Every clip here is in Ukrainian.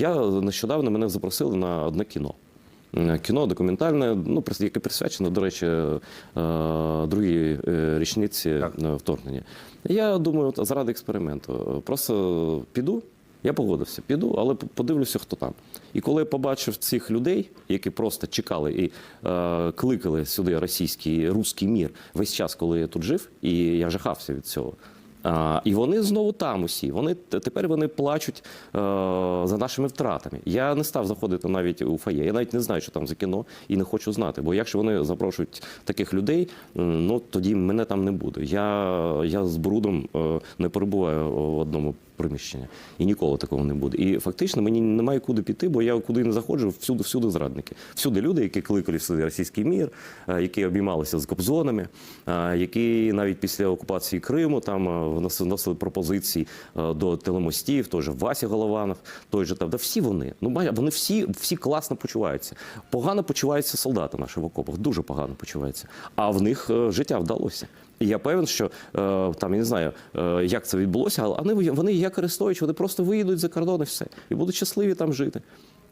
Я нещодавно мене запросили на одне кіно. Кіно документальне, ну яке присвячено, до речі, е, другій е, річниці Так. е, вторгнення. Я думаю, от заради експерименту. е, Просто піду. Я погодився, піду, але подивлюся, хто там. І коли я побачив цих людей, які просто чекали і е, кликали сюди російський русський мір весь час, коли я тут жив, і я жахався від цього. А, і вони знову там усі. Вони тепер вони плачуть е, за нашими втратами. Я не став заходити навіть у фає. Я навіть не знаю, що там за кіно, і не хочу знати. Бо якщо вони запрошують таких людей, ну тоді мене там не буде. Я, я з брудом е, не перебуваю в одному приміщенні. І ніколи такого не буде. І фактично мені немає куди піти, бо я куди не заходжу, всюди, всюди зрадники. Всюди люди, які кликали сюди російський мір, е, які обіймалися з кобзонами, е, які навіть після окупації Криму там е, вносили пропозиції до телемостів, той же Вася Голованов, той же там. Да всі вони. Ну вони всі, всі класно почуваються. Погано почуваються солдати наші в окопах, дуже погано почуваються. А в них життя вдалося. І я певен, що е, там я не знаю, е, як це відбулося, але вони, вони як Арестович, вони просто виїдуть за кордон і все. І будуть щасливі там жити.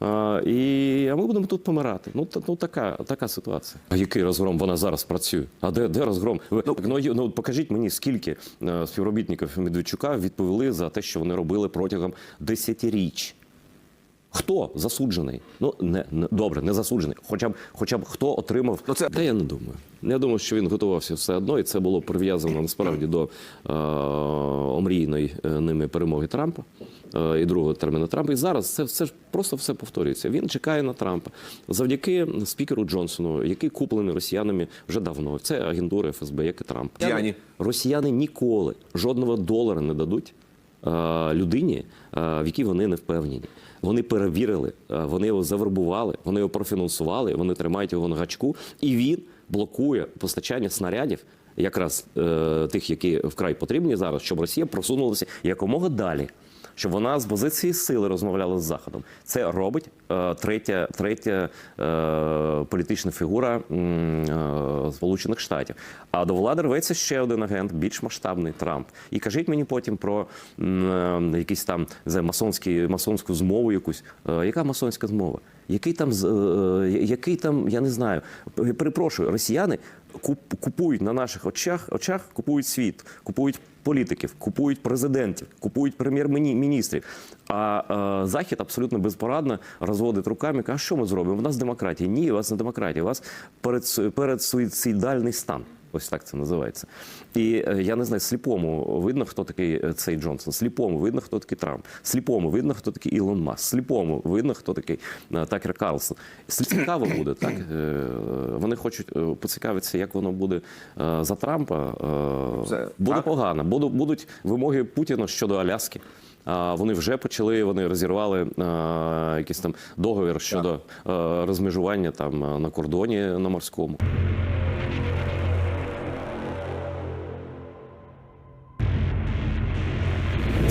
А, і, а ми будемо тут помирати. Ну, та, ну така, така ситуація. А який розгром вона зараз працює? А де, де розгром? Ви, ну, ну, покажіть мені, скільки е, співробітників Медведчука відповіли за те, що вони робили протягом десятиріч. Хто засуджений? Ну не, не добре, не засуджений. Хоча б, хоча б хто отримав. Ну, це- Та я не думаю. Я думаю, що він готувався все одно, і це було прив'язано насправді до е, омрійної е, ними перемоги Трампа е, і другого терміну Трампа. І зараз це все ж просто все повторюється. Він чекає на Трампа завдяки спікеру Джонсону, який куплений росіянами вже давно. Це агентура ФСБ, як і Трамп. Росіяни ніколи жодного долара не дадуть людині, е, в якій вони не впевнені. Вони перевірили, е, вони його завербували, вони його профінансували, вони тримають його на гачку, і він блокує постачання снарядів, якраз е, тих, які вкрай потрібні зараз, щоб Росія просунулася якомога далі. Щоб вона з позиції сили розмовляла з Заходом. Це робить е, третя, третя е, політична фігура е, Сполучених Штатів. А до влади рветься ще один агент, більш масштабний Трамп. І кажіть мені потім про е, якісь там знаю, масонські, масонську змову якусь. Е, яка масонська змова? Який там, з- е, який там, я не знаю, перепрошую, росіяни купують на наших очах, очах купують світ, купують політиків, купують президентів, купують прем'єр-міністрів. А е, Захід абсолютно безпорадно розводить руками. каже, що ми зробимо? У нас демократія. Ні, у вас не демократія. У вас перед, стан. Ось так це називається. І е, я не знаю, сліпому видно, хто такий е, цей Джонсон. Сліпому видно, хто такий Трамп. Сліпому видно, хто такий Ілон Маск. Сліпому видно, хто такий е, Такер Карлсон. Цікаво буде, так? Вони хочуть поцікавитися, як воно буде за Трампа. Буде погано. Будуть вимоги Путіна щодо Аляски. А, Вони вже почали, вони розірвали е, якийсь там договір щодо е, розмежування там на кордоні на морському.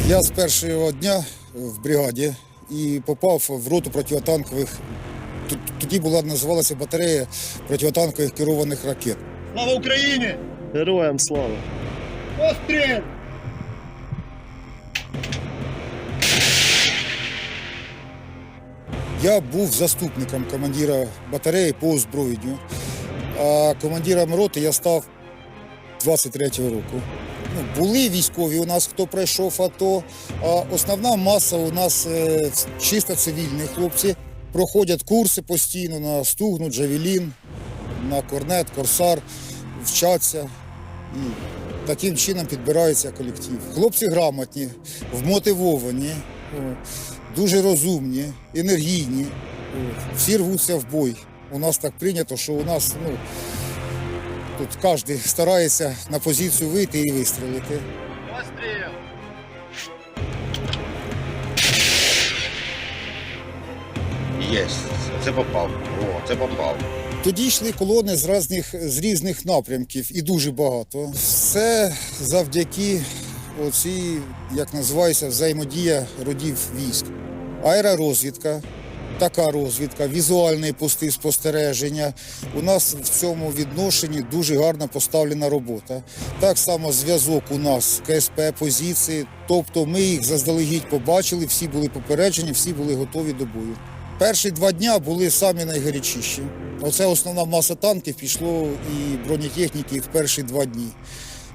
Я з першого дня в бригаді і попав в роту протитанкових. Т- Тоді була називалася батарея протитанкових керованих ракет. Слава Україні! Героям слава! Постріл! Я був заступником командира батареї по озброєнню, а командиром роти я став 23-го року. Були військові у нас, хто пройшов АТО, а основна маса у нас е, чисто цивільні хлопці. Проходять курси постійно на стугну, джавелін, на корнет, корсар, вчаться. І таким чином підбирається колектив. Хлопці грамотні, вмотивовані, дуже розумні, енергійні. Всі рвуться в бой. У нас так прийнято, що у нас ну, тут кожен старається на позицію вийти і вистрілити. Постріл! Єсть, це попав. О, це попав. Тоді йшли колони з різних, з різних напрямків і дуже багато. Все завдяки оцій, як називається, взаємодія родів військ. Аеророзвідка, така розвідка, візуальні пости спостереження. У нас в цьому відношенні дуже гарно поставлена робота. Так само зв'язок у нас КСП позиції. Тобто ми їх заздалегідь побачили, всі були попереджені, всі були готові до бою. Перші два дня були самі найгарячіші. Оце основна маса танків пішло і бронетехніки в перші два дні.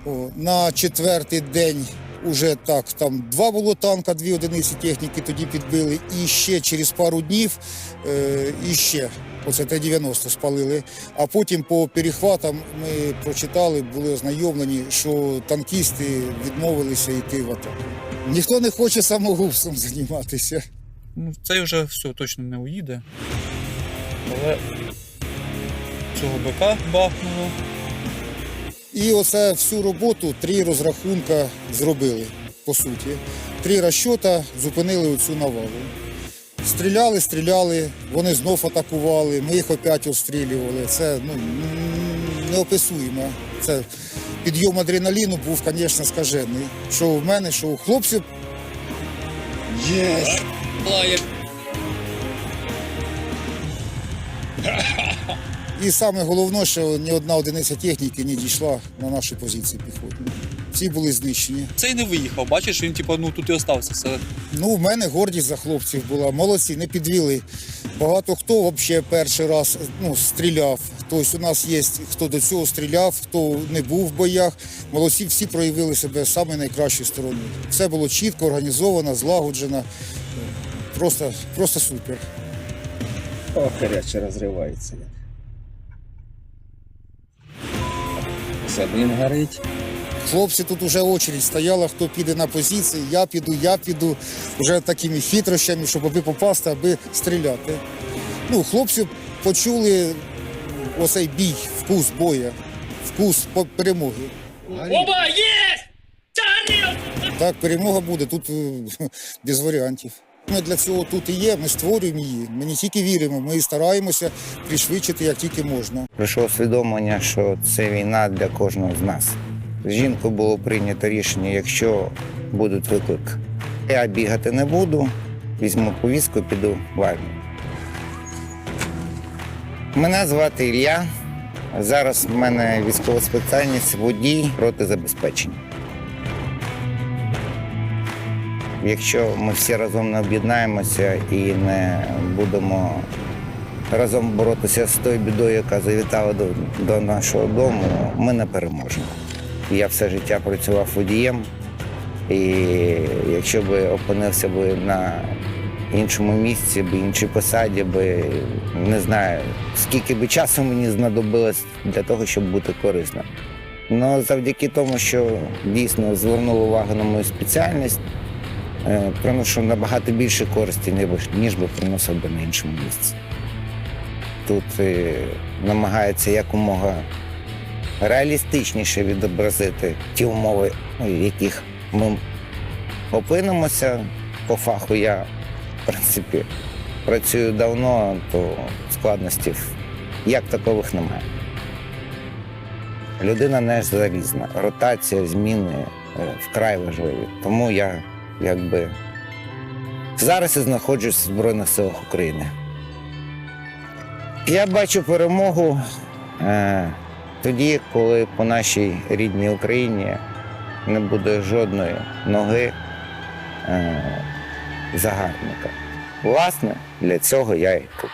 О, на четвертий день уже так, там два було танка, дві одиниці техніки тоді підбили. І ще через пару днів е, і ще. Оце Т-90 спалили. А потім по перехватам ми прочитали, були ознайомлені, що танкісти відмовилися йти в атаку. Ніхто не хоче самогубством займатися. Ну, цей вже все точно не уїде. Але цього БК бахнуло. І оце всю роботу три розрахунка зробили, по суті. Три розчота зупинили оцю навалу. Стріляли, стріляли, вони знов атакували, ми їх опять обстрілювали. Це ну, неописуємо. Це підйом адреналіну був, звісно, скажений. Що в мене, що у хлопців. Є! І саме головне, що ні одна одиниця техніки не дійшла на наші позиції піхотні. Всі були знищені. Цей не виїхав, бачиш, він типу, ну тут і остався серед. Ну, в мене гордість за хлопців була. Молодці, не підвели. Багато хто взагалі перший раз ну, стріляв. Тобто у нас є хто до цього стріляв, хто не був в боях. Молодці всі проявили себе саме найкращою стороною. Все було чітко, організовано, злагоджено. Просто, просто супер. О, гаряче розривається. Один горить. Хлопці тут вже очередь стояла, хто піде на позиції, я піду, я піду. Вже такими хитрощами, щоб аби попасти, аби стріляти. Ну, хлопці почули оцей бій, вкус боя, вкус перемоги. Оба, є! Так, перемога буде, тут е, без варіантів. Ми для цього тут і є, ми створюємо її. Ми не тільки віримо, ми і стараємося пришвидшити як тільки можна. прийшло усвідомлення, що це війна для кожного з нас. З жінкою було прийнято рішення, якщо будуть виклик, я бігати не буду, візьму повістку, піду в армію. Мене звати Ілля. Зараз в мене військова спеціальність водій проти забезпечення. Якщо ми всі разом не об'єднаємося і не будемо разом боротися з тою бідою, яка завітала до, до нашого дому, ми не переможемо. Я все життя працював водієм, і якщо б опинився б на іншому місці, б іншій посаді, би не знаю, скільки би часу мені знадобилось для того, щоб бути корисним. Ну, завдяки тому, що дійсно звернув увагу на мою спеціальність, приношу набагато більше користі, ніж, би приносив би на іншому місці тут е, намагається якомога реалістичніше відобразити ті умови, ну, в яких ми опинимося. По фаху я, в принципі, працюю давно, то складностей як такових немає. Людина не залізна. Ротація, зміни е, вкрай важливі. Тому я якби зараз я знаходжусь в Збройних силах України. Я бачу перемогу е, тоді, коли по нашій рідній Україні не буде жодної ноги е, загарбника. Власне, для цього я і тут.